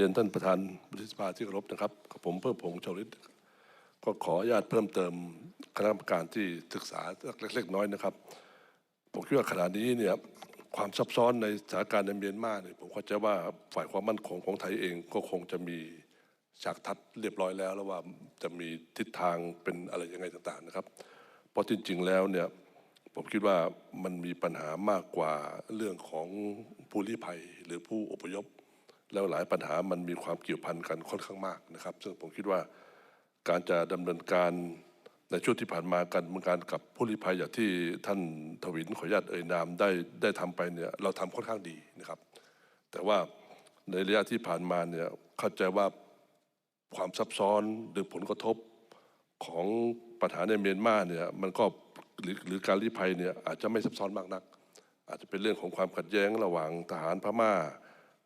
เรียนท่านประธานวุฒิสภาที่เคารพนะครับกับผมเพิ่มพงษ์ชวลิตก็ขออนุญาตเพิ่มเติมคณะกรรมการที่ศึกษาเล็กๆน้อยนะครับ ผมคิดว่าขณะนี้เนี่ยความซับซ้อนในสถานการณ์ในเมียนมาเนี่ยผมเข้าใจว่าฝ่ายความมั่นคงของไทยเองก็คงจะมีฉากทัดเรียบร้อยแล้วแล้วว่าจะมีทิศทางเป็นอะไรยังไงต่างๆนะครับ เพราะจริงๆแล้วเนี่ยผมคิดว่ามันมีปัญหามากกว่าเรื่องของผู้ลี้ภัยหรือผู้อพยพ แล้วหลายปัญหามันมีความเกี่ยวพันกันค่อนข้างมากนะครับ ซึ่งผมคิดว่าการจะดำเนินการในช่วงที่ผ่านมาการดำเนินการกับผู้ลี้ภัยอย่างที่ท่านทวินขออนุญาตเอ่ยนามได้ได้ทำไปเนี่ยเราทำค่อนข้างดีนะครับ แต่ว่าในระยะที่ผ่านมาเนี่ยเข้าใจว่าความซับซ้อนหรือผลกระทบของปัญหาในเมียนมาเนี่ยมันก็หรือหรือการลี้ภัยเนี่ยอาจจะไม่ซับซ้อนมากนัก อาจจะเป็นเรื่องของความขัดแย้งระหว่างทหารพม่า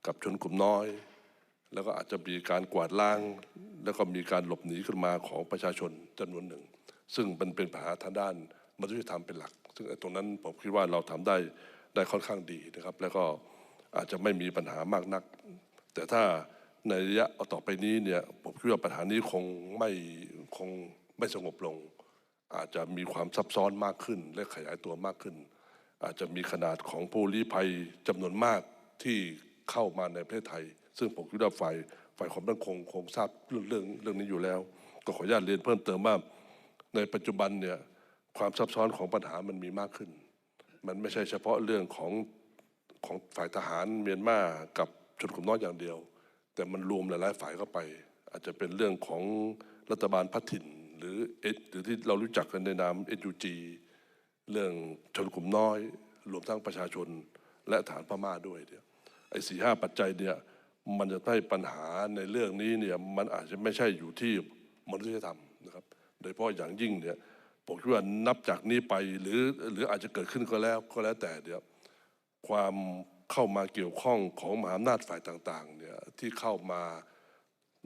กับชนกลุ่มน้อย แล้วก็อาจจะมีการกวาดล้าง แล้วก็มีการหลบหนีขึ้นมาของประชาชนจำนวนหนึ่ง ซึ่งมันเป็นปัญหาทางด้านมนุษยธรรมเป็นหลัก ซึ่งตรงนั้นผมคิดว่าเราทำได้ได้ค่อนข้างดีนะครับ แล้วก็อาจจะไม่มีปัญหามากนัก แต่ถ้าในระยะต่อไปนี้เนี่ยผมคิดว่าปัญหานี้คงไม่คงไม่สงบลง อาจจะมีความซับซ้อนมากขึ้น และขยายตัวมากขึ้น อาจจะมีขนาดของผู้ลี้ภัยจำนวนมากที่ เข้ามาในประเทศไทย ซึ่งผมคิดว่าฝ่ายฝ่ายความมั่นคงคงทราบเรื่องเรื่องเรื่องนี้อยู่แล้ว ก็ขออนุญาตเรียนเพิ่มเติมว่าในปัจจุบันเนี่ยความซับซ้อนของปัญหามันมีมากขึ้น มันไม่ใช่เฉพาะเรื่องของของฝ่ายทหารเมียนมากับชนกลุ่มน้อยอย่างเดียว แต่มันรวมหลายๆฝ่ายเข้าไป อาจจะเป็นเรื่องของรัฐบาลพัฒถิ่น หรือเอหรือที่เรารู้จักกันในนาม SUG เรื่องชนกลุ่มน้อย รวมทั้งประชาชนและฐานพม่าด้วยเนี่ย ไอ้สี่ห้าปัจจัยเนี่ยมันจะให้ปัญหาในเรื่องนี้เนี่ยมันอาจจะไม่ใช่อยู่ที่มนุษยธรรมนะครับ โดยเฉพาะอย่างยิ่งเนี่ยผมคิดว่านับจากนี้ไปหรือหรืออาจจะเกิดขึ้นก็แล้วก็แล้วแต่เดี๋ยวความเข้ามาเกี่ยวข้องของมหาอำนาจฝ่ายต่างๆเนี่ยที่เข้ามา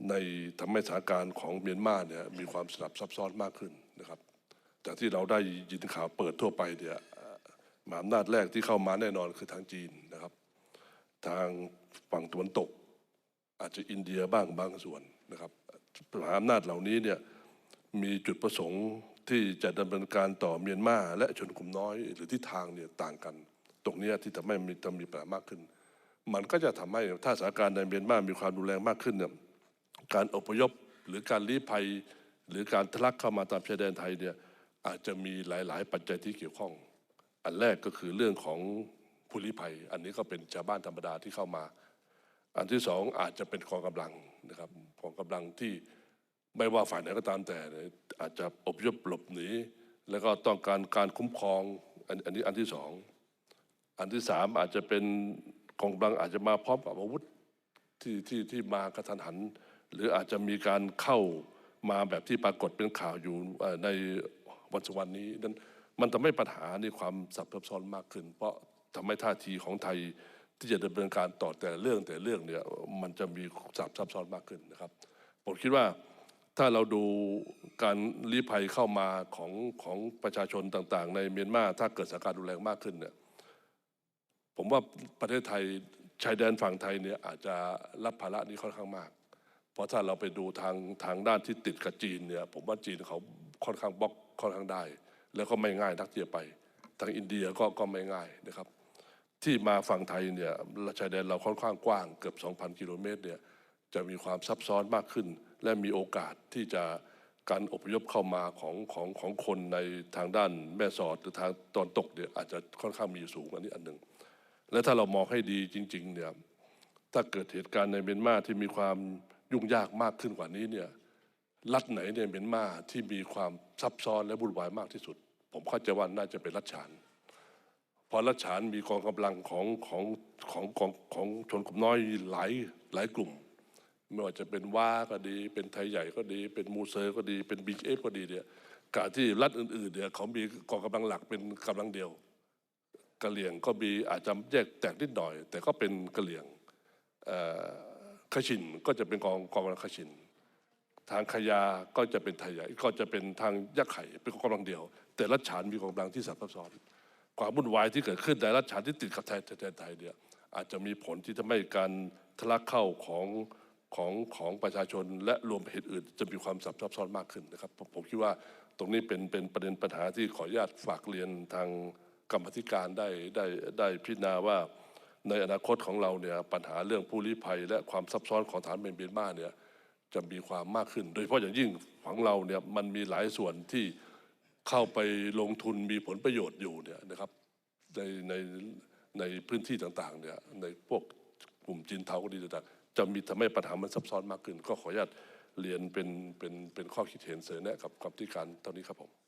ในทำให้สถานการณ์ของเมียนมาเนี่ยมีความสลับซับซ้อนมากขึ้นนะครับ แต่ที่เราได้ยินข่าวเปิดทั่วไปเนี่ยมหาอำนาจแรกที่เข้ามาแน่นอนคือทางจีน ทางฝั่งตะวันตก อาจจะอินเดียบ้างบางส่วนนะครับมหาอำนาจเหล่านี้เนี่ยมีจุดประสงค์ที่จะดำเนินการต่อเมียนมาและชนกลุ่มน้อย หรือที่ทางเนี่ยต่างกัน ตรงนี้ที่ทำให้มีจะมีปัญหามากขึ้น มันก็จะทำให้ถ้าสถานการณ์ในเมียนมามีความรุนแรงมากขึ้นเนี่ยการอพยพหรือการลี้ภัย หรือการทะลักเข้ามาตามชายแดนไทยเนี่ยอาจจะมีหลาย ๆ ปัจจัยที่เกี่ยวข้อง อันแรกก็คือเรื่องของ ผู้ลี้ภัย อันนี้ก็เป็นชาวบ้านธรรมดาที่เข้ามา อันที่สองอาจจะเป็นกองกำลังนะครับกองกำลังที่ไม่ว่าฝ่ายไหนก็ตามแต่ อาจจะอพยพหลบหนี แล้วก็ต้องการการคุ้มครองอันนี้อันที่สองอันที่สามอาจจะเป็นกองกำลังอาจจะมาพร้อมกับอาวุธที่ที่ที่มากระทันหัน หรืออาจจะมีการเข้ามาแบบที่ปรากฏเป็นข่าวอยู่ในวันสกวันนี้นั้นมันทำให้ปัญหาในความสับซ้อนมากขึ้น เพราะ ทำให้ท่าทีของไทยที่จะดำเนินการต่อแต่เรื่องแต่เรื่องเนี่ยมันจะมีสับซับซ้อนมากขึ้นนะครับ ผมคิดว่าถ้าเราดูการลี้ภัยเข้ามาของของประชาชนต่างๆ ในเมียนมาถ้าเกิดสถานการณ์รุนแรงมากขึ้นเนี่ยผมว่าประเทศไทยชายแดนฝั่งไทยเนี่ยอาจจะรับภาระนี้ค่อนข้างมาก เพราะถ้าเราไปดูทางทางด้านที่ติดกับจีนเนี่ยผมว่าจีนเขาค่อนข้างบล็อกค่อนข้างได้ แล้วก็ไม่ง่ายนักที่จะไป ทางอินเดียก็ก็ไม่ง่ายนะครับ ที่มาฝั่งไทยเนี่ยชายแดนเราค่อนข้างกว้างเกือบ 2,000 กิโลเมตรเนี่ยจะมีความซับซ้อนมากขึ้น และมีโอกาสที่จะการอพยพเข้ามาของของของคนในทางด้านแม่สอดหรือทางตอนตกเนี่ยอาจจะค่อนข้างมีสูงอันนี้อันหนึ่งและถ้าเรามองให้ดีจริงๆเนี่ยถ้าเกิดเหตุการณ์ในเมียนมาที่มีความยุ่งยากมากขึ้นกว่านี้เนี่ยรัฐไหนในเมียนมาที่มีความซับซ้อนและวุ่นวายมากที่สุด ผมเข้าใจว่าน่าจะเป็นรัฐฉาน ราะรัฐฉานมีกองกำลังของของของของของชนกลุ่มน้อยหลายหลายกลุ่ม ไม่ว่าจะเป็นว้าก็ดี เป็นไทยใหญ่ก็ดี เป็นมูเซอร์ก็ดี เป็นบีเอฟก็ดีเนี่ยการที่รัฐอื่นๆเนี่ยเขามีกองกำลังหลักเป็นกำลังเดียวกะเหลี่ยงก็มีอาจจะแยกแตกนิดหน่อย แต่ก็เป็นกะเหลี่ยงขชินก็จะเป็นกองกองกำลังขชิน ทางขยาก็จะเป็นไทยใหญ่ก็จะเป็นทางยักษ์ไข่เป็นกองกำลังเดียว แต่รัฐฉานมีกองกำลังที่สับซ้อน ความวุ่นวายที่เกิดขึ้นในรัฐฉานที่ติดกับไทยแทนไทยเนี่ยอาจจะมีผลที่ทำให้การทะลักเข้าของของของประชาชนและรวมเหตุอื่น จะมีความซับซ้อนมากขึ้นนะครับผมผมคิดว่าตรงนี้เป็นเป็นประเด็นปัญหาที่ขออนุญาตฝากเรียนทางกรรมธิการได้ได้ได้พิจารณาว่าในอนาคตของเราเนี่ยปัญหาเรื่องผู้ลี้ภัย และความซับซ้อนของฐานเมียนมาเนี่ยจะมีความมากขึ้น โดยเฉพาะอย่างยิ่งของเราเนี่ยมันมีหลายส่วนที่ เข้าไปลงทุนมีผลประโยชน์อยู่เนี่ยนะครับในในในพื้นที่ต่างๆเนี่ยในพวกกลุ่มจีนเทาก็ดีต่างๆจะมีทำให้ปัญหามันซับซ้อนมากขึ้น ก็ขออนุญาตเรียนเป็นเป็นเป็นข้อคิดเห็นเสนอแนะกับกับที่การเท่านี้ครับผม